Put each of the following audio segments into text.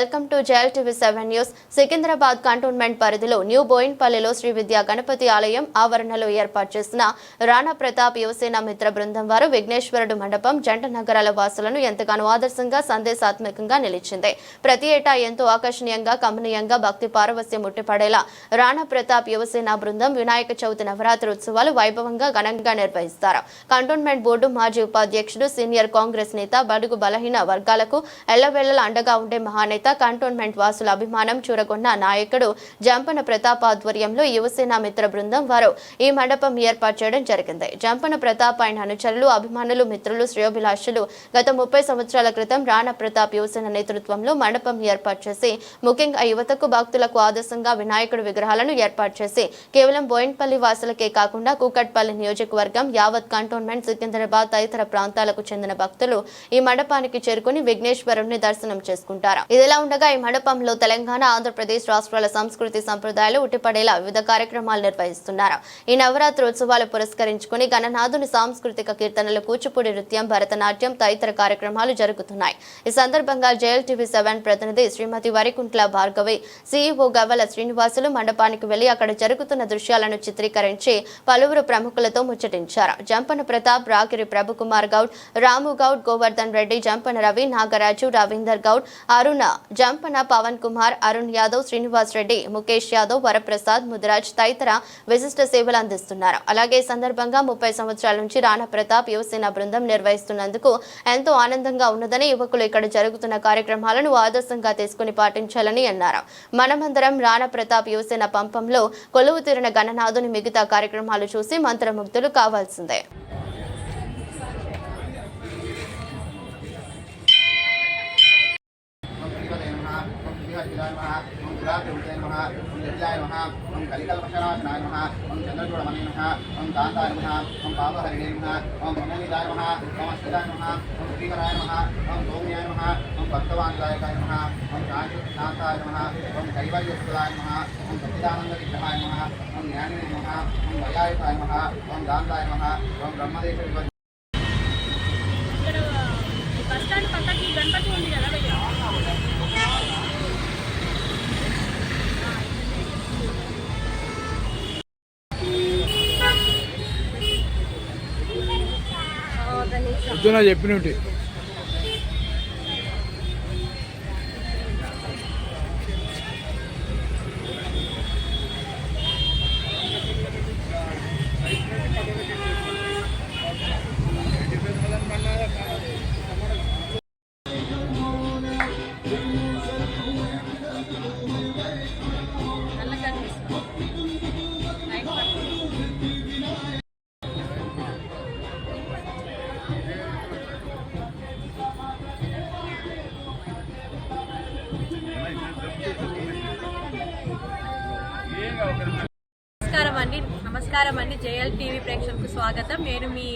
Welcome to జయల్ TV seven news. Secunderabad cantonment పరిధిలో new బోయిన్పల్లిలో శ్రీ విద్యా గణపతి ఆలయం ఆవరణలో ఏర్పాటు చేసిన రాణా ప్రతాప్ యువసేన మిత్ర బృందం వారు విఘ్నేశ్వరుడు మండపం జంట నగరాల వాసులను ఎంతగానో ఆదర్శంగా సందేశాత్మకంగా నిలిచింది. ప్రతి ఏటా ఎంతో ఆకర్షణీయంగా కమనీయంగా భక్తి పారవస్యం ముట్టిపడేలా రాణా ప్రతాప్ యువసేన బృందం వినాయక చవితి నవరాత్రి ఉత్సవాలు వైభవంగా ఘనంగా నిర్వహిస్తారు. కంటోన్మెంట్ బోర్డు మాజీ ఉపాధ్యక్షుడు సీనియర్ కాంగ్రెస్ నేత బడుగు బలహీన వర్గాలకు ఎల్లవేళలా అండగా ఉండే మహానేత కంటోన్మెంట్ వాసుల అభిమానం చూరగొన్న నాయకుడు జంపన ప్రతాప్ ఆధ్వర్యంలో యువసేన మిత్ర బృందం వారు ఈ మండపం ఏర్పాటు చేయడం జరిగింది. జంపన ప్రతాప్ ఆయన అనుచరులు అభిమానులు మిత్రులు శ్రేయోభిలాషులు గత ముప్పై సంవత్సరాల క్రితం రాణా ప్రతాప్ యువసేన నేతృత్వంలో మండపం ఏర్పాటు చేసి ముఖ్యంగా యువతకు భక్తులకు ఆదర్శంగా వినాయకుడు విగ్రహాలను ఏర్పాటు చేసి కేవలం బోయిన్పల్లి వాసులకే కాకుండా కూకట్పల్లి నియోజకవర్గం యావత్ కంటోన్మెంట్ సికింద్రాబాద్ తదితర ప్రాంతాలకు చెందిన భక్తులు ఈ మండపానికి చేరుకుని విఘ్నేశ్వరుణ్ణి దర్శనం చేసుకుంటారు. ఇదిలా ఉండగా ఈ మండపంలో తెలంగాణ ఆంధ్రప్రదేశ్ రాష్ట్రాల సంస్కృతి సంప్రదాయాలు ఉట్టిపడేలా వివిధ కార్యక్రమాలు నిర్వహిస్తున్నారు. ఈ నవరాత్రి ఉత్సవాలు పురస్కరించుకుని గణనాథుని సాంస్కృతిక కీర్తనలు కూచిపూడి నృత్యం భరతనాట్యం తదితర కార్యక్రమాలు జరుగుతున్నాయి. ఈ సందర్భంగా జేఎల్టీవీ సెవెన్ ప్రతినిధి శ్రీమతి వరికుంట్ల భార్గవి సీఈఓ గవ్వల శ్రీనివాసులు మండపానికి వెళ్ళి అక్కడ జరుగుతున్న దృశ్యాలను చిత్రీకరించి పలువురు ప్రముఖులతో ముచ్చటించారు. జంపన ప్రతాప్ రాగిరి ప్రభుకుమార్ గౌడ్ రాము గౌడ్ గోవర్ధన్ రెడ్డి జంపన రవి నాగరాజు రవీందర్ గౌడ్ అరుణ జంపన పవన్ కుమార్ అరుణ్ యాదవ్ శ్రీనివాస్ రెడ్డి ముఖేష్ యాదవ్ వరప్రసాద్ ముదిరాజ్ తదితర విశిష్ట సేవలు అందిస్తున్నారు. అలాగే ఈ సందర్భంగా ముప్పై సంవత్సరాల నుంచి రాణా ప్రతాప్ యువసేన బృందం నిర్వహిస్తున్నందుకు ఎంతో ఆనందంగా ఉన్నదని యువకులు ఇక్కడ జరుగుతున్న కార్యక్రమాలను ఆదర్శంగా తీసుకుని పాటించాలని అన్నారు. మనమందరం రాణా ప్రతాప్ యువసేన పంపంలో కొలువు తీరిన గణనాథుని మిగతా కార్యక్రమాలు చూసి మంత్రముగ్ధులు కావాల్సిందే. కలికల్పశనాశనాయ నమః ఓం చంద్రచూడమణి నమః ఓం కాంతాయ నమః ఓం పాపహరిణే నమః ఓం మమోనిదాయ నమః ఓం అస్థిరాయ నమః ఓం శ్రీహరాయ నమః ఓం సౌమ్యాయ నమః ఓం భక్తవాన్దాయకాయ నమః ఓం శాంతాయ నమః ఓం కైవల్యసుదాయ నమః ఓం సచ్చిదానంద విగ్రహాయ నమః ఓం జ్ఞానినే నమః ఓం వయాయకాయ నమః ఓం గాంధాయ పొద్దున చెప్పినట్టు. అండి టీవీ ప్రేక్షకులకు స్వాగతం. నేను మీ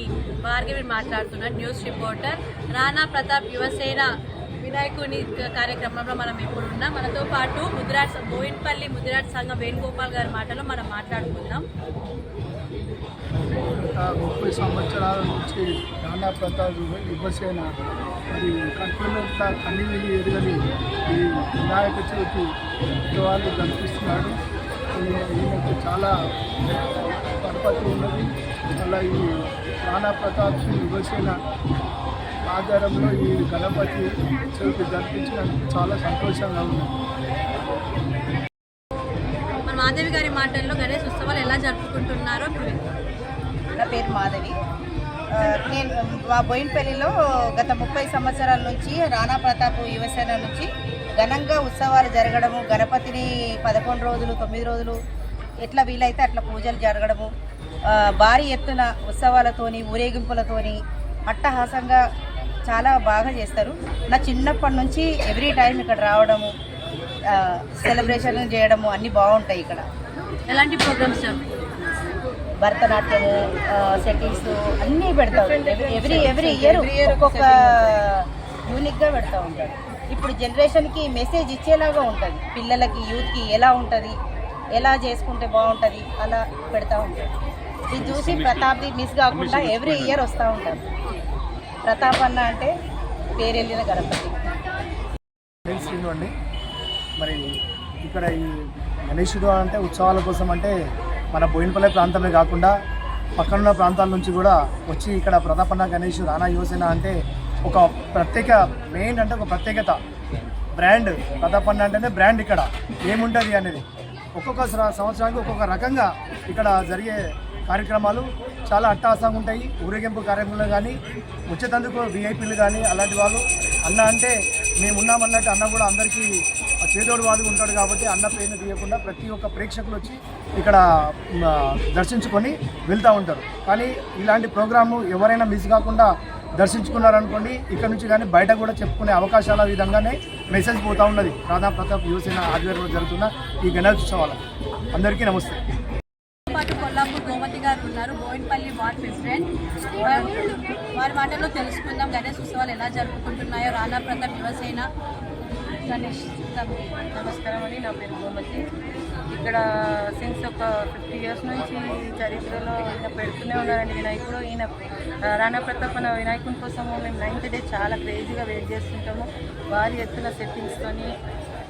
భార్గవి మాట్లాడుతున్నాను న్యూస్ రిపోర్టర్ రాణా ప్రతాప్ యువసేన వినాయకుని కార్యక్రమంలో మనం ఇప్పుడు ఉన్నాం. మనతో పాటు ముదిరాజ్ బోయిన్పల్లి ముదిరాజ్ సంఘం వేణుగోపాల్ గారి మాటలో మనం మాట్లాడుకుందాం. ముప్పై సంవత్సరాల నుంచి నానా ప్రతాప్ యువసేన మరి కంటోన్మెంట్ కన్నీళ్ళు ఎదుగని ఈ వినాయక చవితి వాళ్ళు కనిపిస్తున్నాడు ఈయన చాలా పరపతి ఉన్నది. అలా ఈ రాణా ప్రతాప్ యువసేన ఆధారంలో ఈ గణపతి చవితి జరిపించినందుకు చాలా సంతోషంగా ఉంది. మన మాధవి గారి మాటల్లో గణేష్ ఉత్సవాలు ఎలా జరుపుకుంటున్నారో నా పేరు మాధవి. నేను మా బోయినపల్లిలో గత ముప్పై సంవత్సరాల నుంచి రాణా ప్రతాప్ యువసేన నుంచి ఘనంగా ఉత్సవాలు జరగడము గణపతిని పదకొండు రోజులు తొమ్మిది రోజులు ఎట్లా వీలైతే అట్లా పూజలు జరగడము భారీ ఎత్తున ఉత్సవాలతోని ఊరేగింపులతోని అట్టహాసంగా చాలా బాగా చేస్తారు. నా చిన్నప్పటి నుంచి ఎవ్రీ టైం ఇక్కడ రావడము సెలబ్రేషన్ చేయడము అన్నీ బాగుంటాయి ఇక్కడ. ఎలాంటి ప్రోగ్రామ్స్ భరతనాట్యము సెటిల్స్ అన్నీ పెడతాం. ఎవ్రీ ఎవ్రీ ఇయర్ ఒక్కొక్క యూనిక్గా పెడతా ఉంటాడు ఇప్పుడు జనరేషన్కి మెసేజ్ ఇచ్చేలాగా ఉంటుంది. పిల్లలకి యూత్కి ఎలా ఉంటుంది? ఎలా చేసుకుంటే బాగుంటుంది అలా పెడతా ఉంటాడు ఇది చూసి ప్రతాప్ది మిస్ కాకుండా ఎవ్రీ ఇయర్ వస్తూ ఉంటారు. ప్రతాప్ అన్న అంటే పేరెళ్ళిన గణపతి. శ్రీను అండి. మరి ఇక్కడ ఈ గణేశుడు అంటే ఉత్సవాల కోసం అంటే మన బోయినపల్లి ప్రాంతమే కాకుండా పక్కనున్న ప్రాంతాల నుంచి కూడా వచ్చి ఇక్కడ ప్రతాపన్న గణేష్ రానా యువసేన అంటే ఒక ప్రత్యేక మెయిన్ అంటే ఒక ప్రత్యేకత. బ్రాండ్ ప్రతాపన్న అంటేనే బ్రాండ్ ఇక్కడ. ఏముంటుంది అనేది? ఒక్కొక్క సంవత్సరానికి ఒక్కొక్క రకంగా ఇక్కడ జరిగే కార్యక్రమాలు చాలా అట్టహాసంగా ఉంటాయి. ఊరేగింపు కార్యక్రమాలు కానీ వచ్చేటందుకు విఐపీలు కానీ అలాంటి వాళ్ళు అన్న అంటే మేము ఉన్నామన్నట్టు అన్న కూడా అందరికీ చేదోడు వాళ్ళు ఉంటాడు కాబట్టి అన్న పేరుని తీయకుండా ప్రతి ఒక్క ప్రేక్షకులు వచ్చి ఇక్కడ దర్శించుకొని వెళ్తూ ఉంటారు. కానీ ఇలాంటి ప్రోగ్రాము ఎవరైనా మిస్ కాకుండా దర్శించుకున్నారనుకోండి ఇక్కడ నుంచి కానీ బయట కూడా చెప్పుకునే అవకాశాల విధంగానే మెసేజ్ పోతూ ఉన్నది. రాధా ప్రతాప్ యువసేన ఆధ్వర్యంలో జరుగుతున్న ఈ గణేశోత్సవాలు అందరికీ నమస్తే. పాటు కొల్లాపూర్ గోమతి గారు ఉన్నారు బోయిన్పల్లి వార్డ్ ప్రెసిడెంట్. వారి- వారి మాటల్లో తెలుసుకుందాం గణేష్ ఉత్సవాలు ఎలా జరుపుకుంటున్నాయో. రాణా ప్రతాప్ యువసేన. గణేష్ నమస్కారం అండి నా పేరు గోమతి. ఇక్కడ సిన్స్ ఒక ఫిఫ్టీ ఇయర్స్ నుంచి చరిత్రలో ఈయన పెడుతూనే ఉన్నారండి వినాయకుడు. ఈయన రాణా ప్రతాప్ అన్న వినాయకుని కోసము మేము నైన్త్ డే చాలా క్రేజీగా వెయిట్ చేస్తుంటాము. భారీ ఎత్తున సెట్టింగ్స్తోని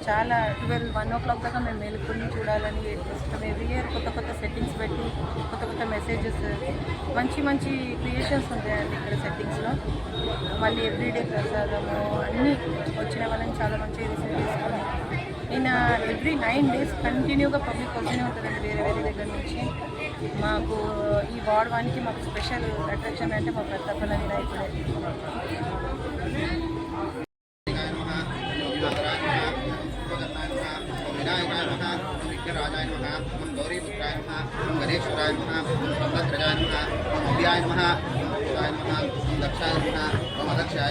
చాలా ట్వెల్వ్ వన్ ఓ క్లాక్ దాకా మేము మేలుకొని చూడాలని వెయిట్ ఎవ్రీ ఇయర్ కొత్త కొత్త సెట్టింగ్స్ పెట్టి కొత్త కొత్త మెసేజెస్ మంచి మంచి క్రియేషన్స్ ఉంటాయండి ఇక్కడ సెట్టింగ్స్లో మళ్ళీ ఎవ్రీడే ప్రసాదము అన్నీ వచ్చిన వాళ్ళని చాలా మంచిగా రిసీవ్ చేసుకొని ఈయన ఎవ్రీ నైన్ డేస్ కంటిన్యూగా పబ్లిక్ వస్తూనే ఉంటారండి వేరే వేరే దగ్గర నుంచి మాకు ఈ వార్డ్ వానికి మాకు స్పెషల్ అట్రాక్షన్ అంటే మా ప్రతాపన వినాయకుడే వినాయకాయ నమ ఓం విఘ్నరాజాయ నమ ఓం గౌరీపుత్రాయ నమ ఓం గణేశ్వరాయ నమ ఓం సంవత్సరాయ నమ ఓం అభ్యాయ నమ ఓం భూతాయ నమ ఓం దక్షాయ నమ ఓం అదక్షాయ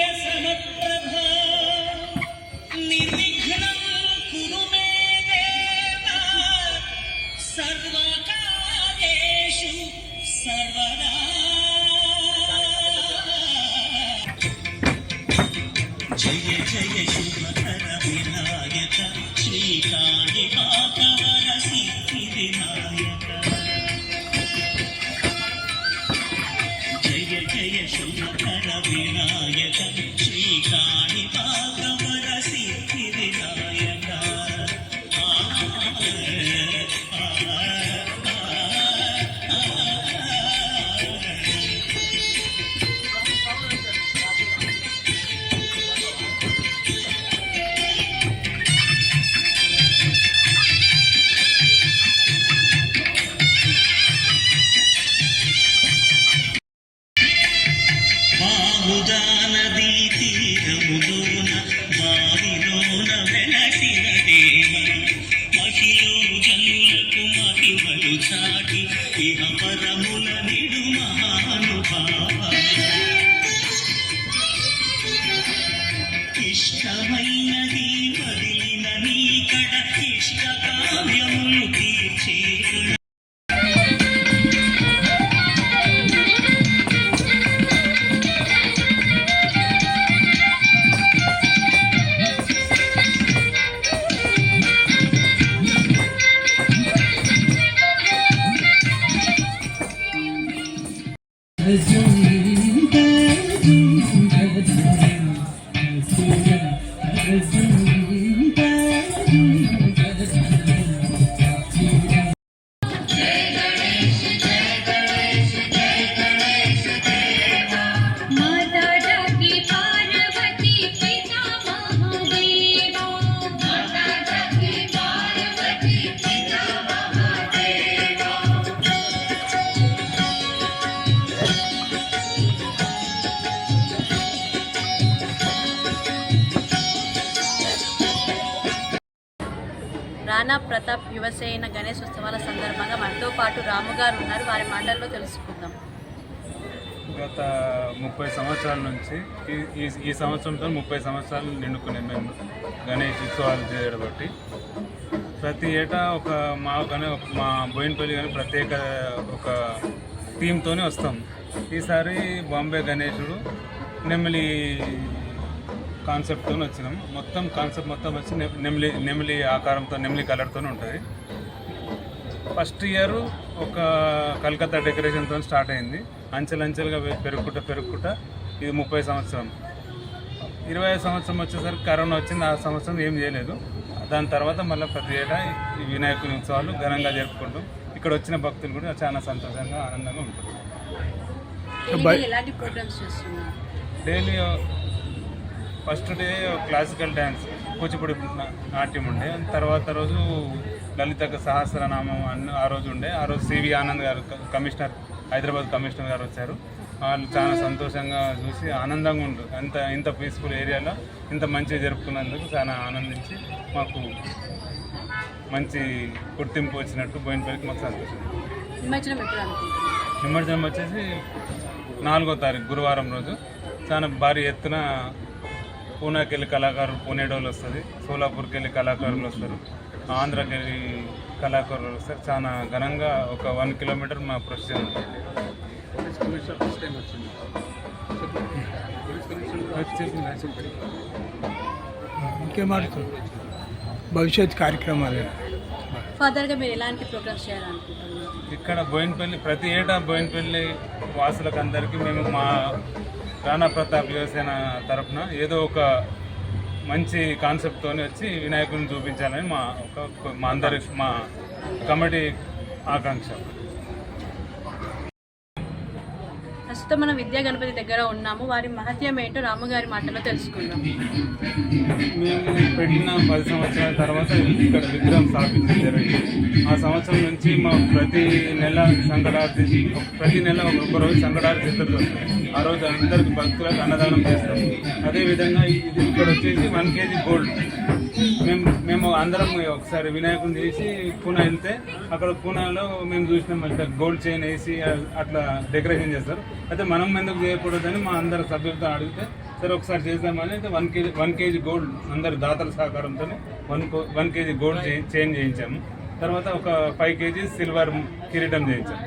వినాయక శ్రీకాళి పాదం is name. యువసేన గణేష్ ఉత్సవాల సందర్భంగా మనతో పాటు రాము గారు ఉన్నారు. వారి మాటల్లో తెలుసుకుందాం. గత ముప్పై సంవత్సరాల నుంచి ఈ ఈ ఈ సంవత్సరంతో ముప్పై సంవత్సరాలు నిండుకునే మేము గణేష్ ఉత్సవాలు చేయడం బట్టి ప్రతి ఏటా ఒక మా కానీ ఒక మా బోయినపల్లి కానీ ప్రత్యేక ఒక థీమ్తోనే వస్తాం. ఈసారి బాంబే గణేశుడు నెమ్మలి కాన్సెప్ట్తో వచ్చినాం. మొత్తం కాన్సెప్ట్ మొత్తం వచ్చి నెమిలి నెమిలి ఆకారంతో నెమిలి కలర్తో ఉంటుంది. ఫస్ట్ ఇయర్ ఒక కలకత్తా డెకరేషన్తో స్టార్ట్ అయింది. అంచెలంచెలుగా పెరుగుకుంటా పెరుగుకుంటా ఇది ముప్పై సంవత్సరం. ఇరవై సంవత్సరం వచ్చేసరికి కరోనా వచ్చింది. ఆ సంవత్సరం ఏం చేయలేదు. దాని తర్వాత మళ్ళీ ప్రతి ఏటా ఈ వినాయకుని ఉత్సవాలు ఘనంగా జరుపుకుంటాం ఇక్కడ వచ్చిన భక్తులు కూడా చాలా సంతోషంగా ఆనందంగా ఉంటుంది daily first day classical dance Kuchipudi నాట్యం ఉండే. తర్వాత రోజు లలిత సహస్రనామం అన్న ఆ రోజు ఉండే. ఆ రోజు సివి ఆనంద్ గారు కమిషనర్ హైదరాబాద్ కమిషనర్ గారు వచ్చారు. వాళ్ళు చాలా సంతోషంగా చూసి ఆనందంగా ఉండు అంత ఇంత పీస్ఫుల్ ఏరియాలో ఇంత మంచిగా జరుపుకున్నందుకు చాలా ఆనందించి మాకు మంచి గుర్తింపు వచ్చినట్టు బోయినపల్లికి మాకు సంతోషం. నిమజ్జనం వచ్చేసి నాలుగో తారీఖు గురువారం రోజు. చాలా భారీ ఎత్తున పూనాకి వెళ్ళి కళాకారులు పూణేడోళ్ళు వస్తుంది సోలాపూర్కి వెళ్ళి కళాకారులు వస్తారు ఆంధ్రాకి వెళ్ళి కళాకారులు వస్తారు. చాలా ఘనంగా ఒక వన్ కిలోమీటర్ మా ప్రొసీజర్ ఉంటుంది వచ్చేసింది. ఇంకేమాడుతుంది భవిష్యత్ కార్యక్రమాలు. ఫర్దర్గా మీరు ఎలాంటి ప్రోగ్రామ్స్ చేయాలనుకుంటున్నారు? ఇక్కడ బోయినపల్లి ప్రతి ఏటా బోయినపల్లి వాసులకు అందరికీ మేము మా రాణా ప్రతాప్ యువసేన తరఫున ఏదో ఒక మంచి కాన్సెప్ట్తో వచ్చి వినాయకుడిని చూపించాలని మా ఒక మా అందరి మా కమిటీ ఆకాంక్ష. ప్రస్తుతం మనం విద్యా గణపతి దగ్గర ఉన్నాము. వారి మహత్యం ఏంటో రాముగారి మాటలో తెలుసుకుందాం. మేము పెట్టిన పది సంవత్సరాల తర్వాత ఇక్కడ విగ్రహం స్థాపించడం జరిగింది. ఆ సంవత్సరం నుంచి మా ప్రతి నెల సంకటార్థి ప్రతి నెల ఒక రోజు సంకటార్థి ఆ రోజు అందరికి భక్తులకు అన్నదానం చేస్తాం. అదేవిధంగా ఇది ఇక్కడ వచ్చేసి వన్ కేజీ గోల్డ్. మేము మేము అందరం ఒకసారి వినాయకుని చేసి పూనా వెళ్తే అక్కడ పూనాలో మేము చూసినాం ఇట్లా గోల్డ్ చైన్ వేసి అట్లా డెకరేషన్ చేస్తారు. అయితే మనం ఎందుకు చేయకూడదని మా అందరు సభ్యులతో అడిగితే సరే ఒకసారి చేద్దామని అయితే one KG one KG gold అందరి దాతల సహకారంతో వన్ కో- వన్ కేజీ గోల్డ్ చైన్ చేయించాము. తర్వాత ఒక ఫైవ్ కేజీ సిల్వర్ కిరీటం చేయించాము